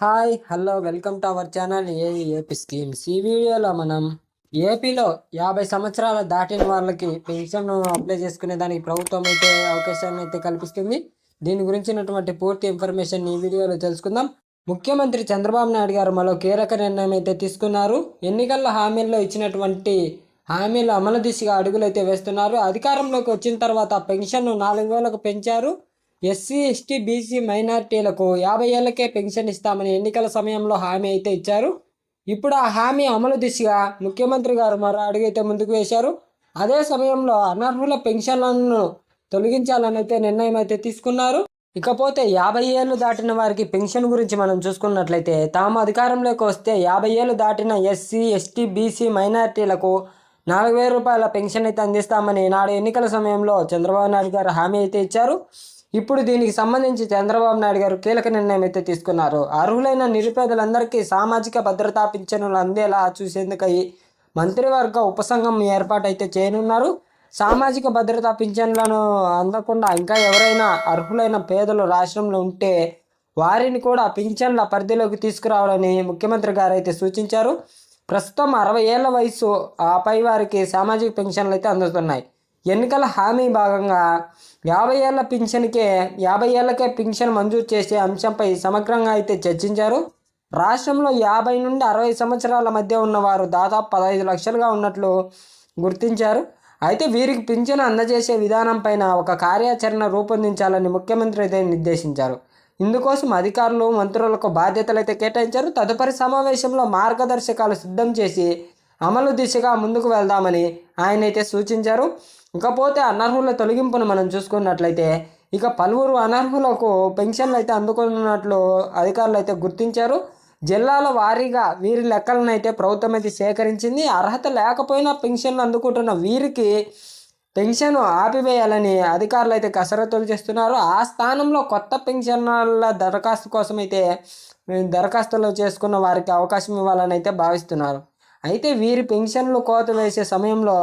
Hi hello welcome to our channel A AP schemes ఈ వీడియోలో మనం ఏపీలో యాభై సంవత్సరాలు దాటిన వాళ్ళకి పెన్షన్ అప్లై చేసుకునే దానికి ప్రభుత్వం అయితే అవకాశాన్ని అయితే కల్పిస్తుంది. దీని గురించినటువంటి పూర్తి ఇన్ఫర్మేషన్ ఈ వీడియోలో తెలుసుకుందాం. ముఖ్యమంత్రి చంద్రబాబు నాయుడు గారు మరో కీలక నిర్ణయం అయితే తీసుకున్నారు. ఎన్నికల హామీల్లో ఇచ్చినటువంటి హామీల అమలు దిశగా అడుగులు అయితే వేస్తున్నారు. అధికారంలోకి వచ్చిన తర్వాత పెన్షన్ నాలుగు వేలకు పెంచారు. ఎస్సీ ఎస్టీ బీసీ మైనార్టీలకు యాభై ఏళ్ళకే పెన్షన్ ఇస్తామని ఎన్నికల సమయంలో హామీ అయితే ఇచ్చారు. ఇప్పుడు ఆ హామీ అమలు దిశగా ముఖ్యమంత్రి గారు మరో అడుగైతే ముందుకు వేశారు. అదే సమయంలో అనర్హుల పెన్షన్లను తొలగించాలని అయితే నిర్ణయం అయితే తీసుకున్నారు. ఇకపోతే యాభై ఏళ్ళు దాటిన వారికి పెన్షన్ గురించి మనం చూసుకున్నట్లయితే తాము అధికారంలోకి వస్తే యాభై ఏళ్ళు దాటిన ఎస్సీ ఎస్టీ బీసీ మైనార్టీలకు నాలుగు వేల రూపాయల పెన్షన్ అయితే అందిస్తామని నాడు ఎన్నికల సమయంలో చంద్రబాబు నాయుడు గారు హామీ అయితే ఇచ్చారు. ఇప్పుడు దీనికి సంబంధించి చంద్రబాబు నాయుడు గారు కీలక నిర్ణయం అయితే తీసుకున్నారు. అర్హులైన నిరుపేదలందరికీ సామాజిక భద్రతా పింఛనులు అందేలా చూసేందుకై మంత్రివర్గ ఉపసంఘం ఏర్పాటు అయితే చేయనున్నారు. సామాజిక భద్రతా పింఛన్లను అందకుండా ఇంకా ఎవరైనా అర్హులైన పేదలు రాష్ట్రంలో ఉంటే వారిని కూడా పింఛన్ల పరిధిలోకి తీసుకురావాలని ముఖ్యమంత్రి గారు అయితే సూచించారు. ప్రస్తుతం అరవై ఏళ్ళ వయసు ఆపై వారికి సామాజిక పెన్షన్లు అయితే అందుతున్నాయి. ఎన్నికల హామీ భాగంగా యాభై ఏళ్ళ పింఛన్కే యాభై ఏళ్ళకే పింఛన్ మంజూరు చేసే అంశంపై సమగ్రంగా అయితే చర్చించారు. రాష్ట్రంలో యాభై నుండి అరవై సంవత్సరాల మధ్య ఉన్నవారు దాదాపు పదహైదు లక్షలుగా ఉన్నట్లు గుర్తించారు. అయితే వీరికి పింఛను అందజేసే విధానం పైన ఒక కార్యాచరణ రూపొందించాలని ముఖ్యమంత్రి అయితే నిర్దేశించారు. ఇందుకోసం అధికారులు మంత్రులకు బాధ్యతలు అయితే కేటాయించారు. తదుపరి సమావేశంలో మార్గదర్శకాలు సిద్ధం చేసి అమలు దిశగా ముందుకు వెళ్దామని ఆయన అయితే సూచించారు. ఇకపోతే అనర్హుల తొలగింపును మనం చూసుకున్నట్లయితే ఇక పలువురు అనర్హులకు పెన్షన్లు అయితే అందుకున్నట్లు అధికారులు అయితే గుర్తించారు. జిల్లాల వారీగా వీరి లెక్కలను అయితే ప్రభుత్వం అయితే సేకరించింది. అర్హత లేకపోయినా పెన్షన్లు అందుకుంటున్న వీరికి పెన్షన్ ఆపివేయాలని అధికారులు అయితే కసరత్తులు చేస్తున్నారు. ఆ స్థానంలో కొత్త పెన్షన్ల దరఖాస్తు కోసం అయితే దరఖాస్తులు చేసుకున్న వారికి అవకాశం ఇవ్వాలని అయితే భావిస్తున్నారు. అయితే వీరి పెన్షన్లు కోత వేసే సమయంలో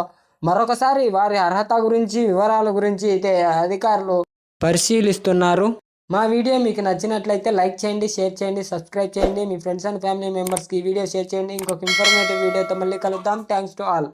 మరొకసారి వారి అర్హత గురించి వివరాల గురించి అయితే అధికారులు పరిశీలిస్తున్నారు. మా వీడియో మీకు నచ్చినట్లయితే లైక్ చేయండి షేర్ చేయండి సబ్స్క్రైబ్ చేయండి. మీ ఫ్రెండ్స్ అండ్ ఫ్యామిలీ మెంబర్స్కి ఈ వీడియో షేర్ చేయండి. ఇంకొక ఇన్ఫర్మేటివ్ వీడియోతో మళ్ళీ కలుద్దాం. Thanks to all.